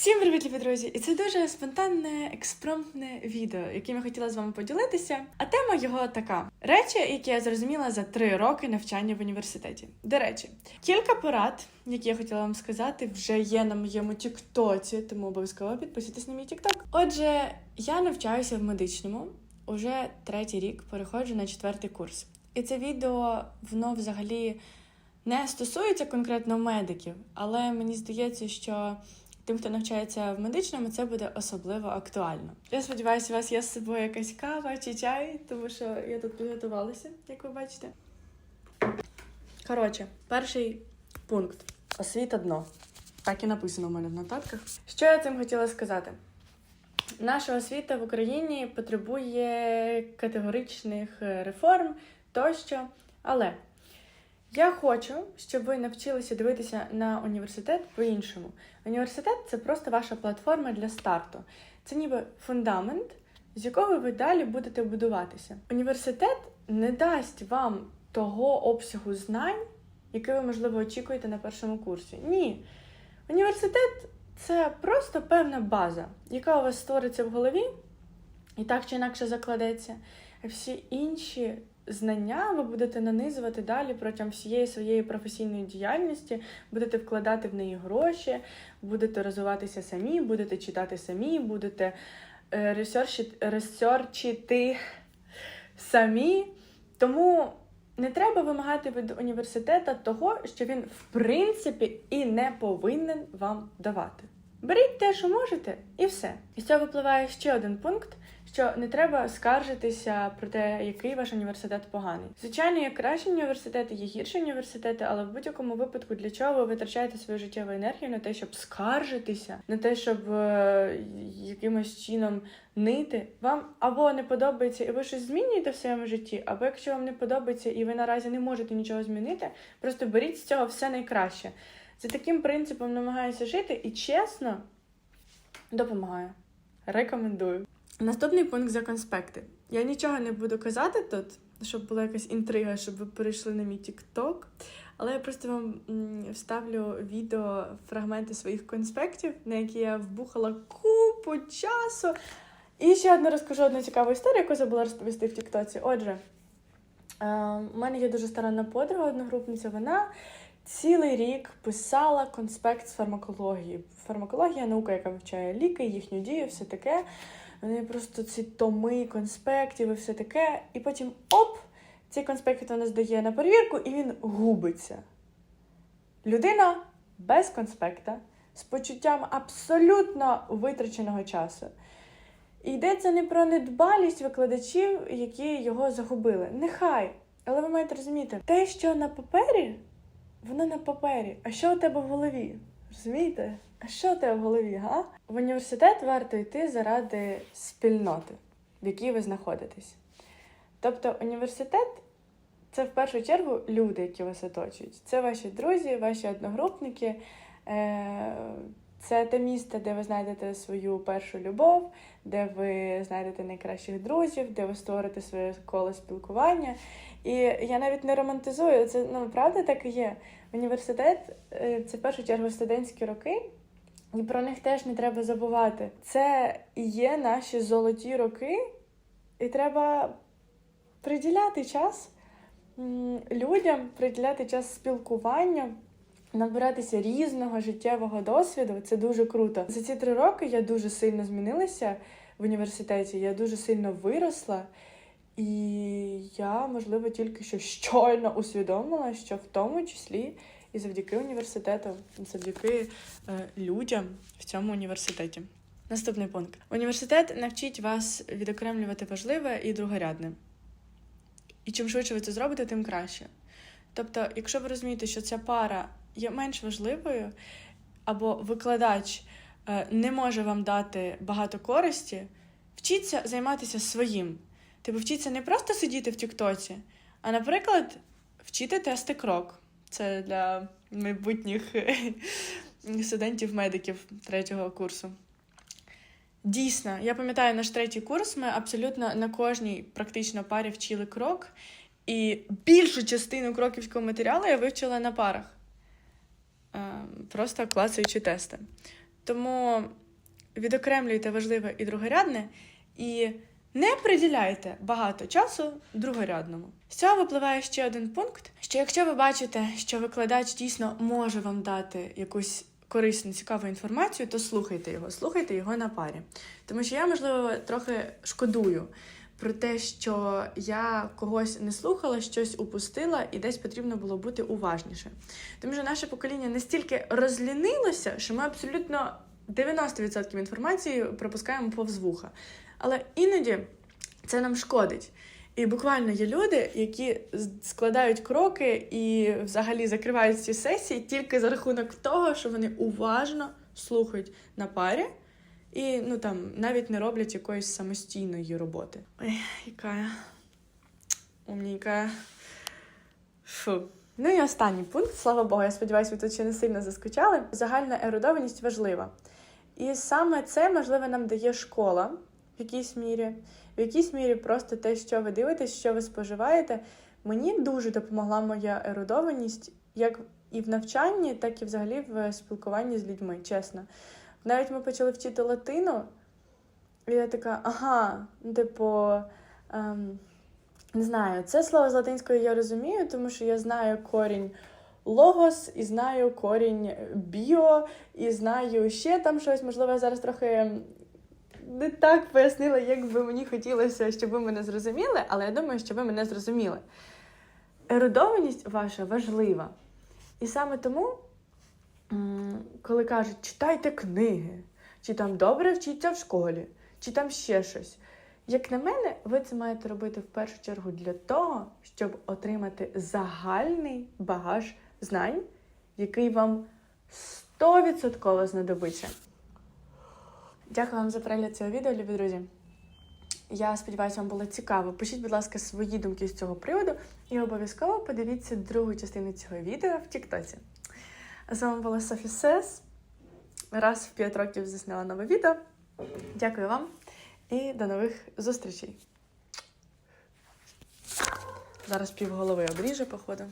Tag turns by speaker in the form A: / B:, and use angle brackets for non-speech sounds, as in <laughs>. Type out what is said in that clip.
A: Всім привіт, любі друзі! І це дуже спонтанне, експромтне відео, яким я хотіла з вами поділитися. А тема його така: речі, які я зрозуміла за три роки навчання в університеті. До речі, кілька порад, які я хотіла вам сказати, вже є на моєму Тіктоці, тому обов'язково підписуйтесь на мій Тікток. Отже, я навчаюся в медичному уже третій рік, переходжу на четвертий курс. І це відео воно взагалі не стосується конкретно медиків, але мені здається, що тим, хто навчається в медичному, це буде особливо актуально. Я сподіваюся, у вас є з собою якась кава чи чай, тому що я тут підготувалася, як ви бачите. Коротше, перший пункт освіта дно. Так і написано в мене в нотатках. Що я цим хотіла сказати? Наша освіта в Україні потребує категоричних реформ тощо, але я хочу, щоб ви навчилися дивитися на університет по-іншому. Університет це просто ваша платформа для старту. Це ніби фундамент, з якого ви далі будете будуватися. Університет не дасть вам того обсягу знань, який ви, можливо, очікуєте на першому курсі. Ні. Університет це просто певна база, яка у вас створиться в голові і так чи інакше закладеться. Всі інші знання ви будете нанизувати далі протягом всієї своєї професійної діяльності, будете вкладати в неї гроші, будете розвиватися самі, будете читати самі, будете е, ресерчити, самі. Тому не треба вимагати від університету того, що він в принципі і не повинен вам давати. Беріть те, що можете, і все. І з цього випливає ще один пункт, що не треба скаржитися про те, який ваш університет поганий. Звичайно, є кращі університети, є гірші університети, але в будь-якому випадку для чого ви витрачаєте свою життєву енергію на те, щоб скаржитися, на те, щоб е, якимось чином нити. Вам або не подобається, і ви щось змінюєте в своєму житті, або якщо вам не подобається і ви наразі не можете нічого змінити, просто беріть з цього все найкраще. За таким принципом намагаюся жити і чесно допомагаю. Рекомендую. Наступний пункт за конспекти. Я нічого не буду казати тут, щоб була якась інтрига, щоб ви перейшли на мій TikTok. Але я просто вам вставлю відео, фрагменти своїх конспектів, на які я вбухала купу часу. І ще одну розкажу одну цікаву історію, яку забула розповісти в Тіктоці. Отже, е, у мене є дуже старанна подруга, одногрупниця. Вона цілий рік писала конспект з фармакології. Фармакологія наука, яка вивчає ліки, їхню дію, все таке. Вони просто ці томи конспектів і все таке. І потім оп! Цей конспект вона здає на перевірку, і він губиться. Людина без конспекта, з почуттям абсолютно витраченого часу. І йдеться не про недбалість викладачів, які його загубили. Нехай. Але ви маєте розуміти, те, що на папері, воно на папері. А що у тебе в голові? Розумієте? А що у тебе в голові, га? В університет варто йти заради спільноти, в якій ви знаходитесь. Тобто університет це в першу чергу люди, які вас оточують. Це ваші друзі, ваші одногрупники. Це те місце, де ви знайдете свою першу любов, де ви знайдете найкращих друзів, де ви створите своє коло спілкування. І я навіть не романтизую, це ну правда так і є. Університет е, це в першу чергу студентські роки, і про них теж не треба забувати. Це і є наші золоті роки, і треба приділяти час людям, приділяти час спілкуванню. Набиратися різного життєвого досвіду це дуже круто. За ці три роки я дуже сильно змінилася в університеті. Я дуже сильно виросла, і я, можливо, тільки що щойно усвідомила, що в тому числі і завдяки університету, завдяки е, людям в цьому університеті. Наступний пункт: університет навчить вас відокремлювати важливе і другорядне. І чим швидше ви це зробите, тим краще. Тобто, якщо ви розумієте, що ця пара є менш важливою, або викладач е, не може вам дати багато користі, вчіться займатися своїм. Типу, вчіться не просто сидіти в Тіктоці, а, наприклад, вчити тести крок. Це для майбутніх <laughs> студентів-медиків третього курсу. Дійсно, я пам'ятаю наш третій курс. Ми абсолютно на кожній практично парі вчили крок, і більшу частину кроківського матеріалу я вивчила на парах, просто клацаючи тести. Тому відокремлюйте важливе і другорядне і не приділяйте багато часу другорядному. З цього випливає ще один пункт: що якщо ви бачите, що викладач дійсно може вам дати якусь корисну, цікаву інформацію, то слухайте його, слухайте його на парі. Тому що я, можливо, трохи шкодую про те, що я когось не слухала, щось упустила, і десь потрібно було бути уважніше. Тому що наше покоління настільки розлінилося, що ми абсолютно 90% інформації пропускаємо повз вуха. Але іноді це нам шкодить. І буквально є люди, які складають кроки і взагалі закривають ці сесії тільки за рахунок того, що вони уважно слухають на парі і ну там навіть не роблять якоїсь самостійної роботи. Ой, яка я умненька. Фу. Ну і останній пункт, слава Богу, я сподіваюся, ви тут ще не сильно заскучали. Загальна ерудованість важлива. І саме це, можливо, нам дає школа в якійсь мірі, в якійсь мірі просто те, що ви дивитесь, що ви споживаєте. Мені дуже допомогла моя ерудованість як і в навчанні, так і взагалі в спілкуванні з людьми, чесно. Навіть ми почали вчити латину, і я така, ага, ну, типу, ем, не знаю, це слово з латинської я розумію, тому що я знаю корінь логос, і знаю корінь біо, і знаю ще там щось. Можливо, я зараз трохи не так пояснила, як би мені хотілося, щоб ви мене зрозуміли, але я думаю, що ви мене зрозуміли. Ерудованість ваша важлива. І саме тому, коли кажуть, читайте книги, чи там добре вчіться в школі, чи там ще щось. Як на мене, ви це маєте робити в першу чергу для того, щоб отримати загальний багаж знань, який вам 100% знадобиться. Дякую вам за перегляд цього відео, любі друзі. Я сподіваюся, вам було цікаво. Пишіть, будь ласка, свої думки з цього приводу і обов'язково подивіться другу частину цього відео в Тіктоці. З вами була Софі Сес. Раз в 5 років засняла нове відео. Дякую вам і до нових зустрічей. Зараз півголови обріже, походу.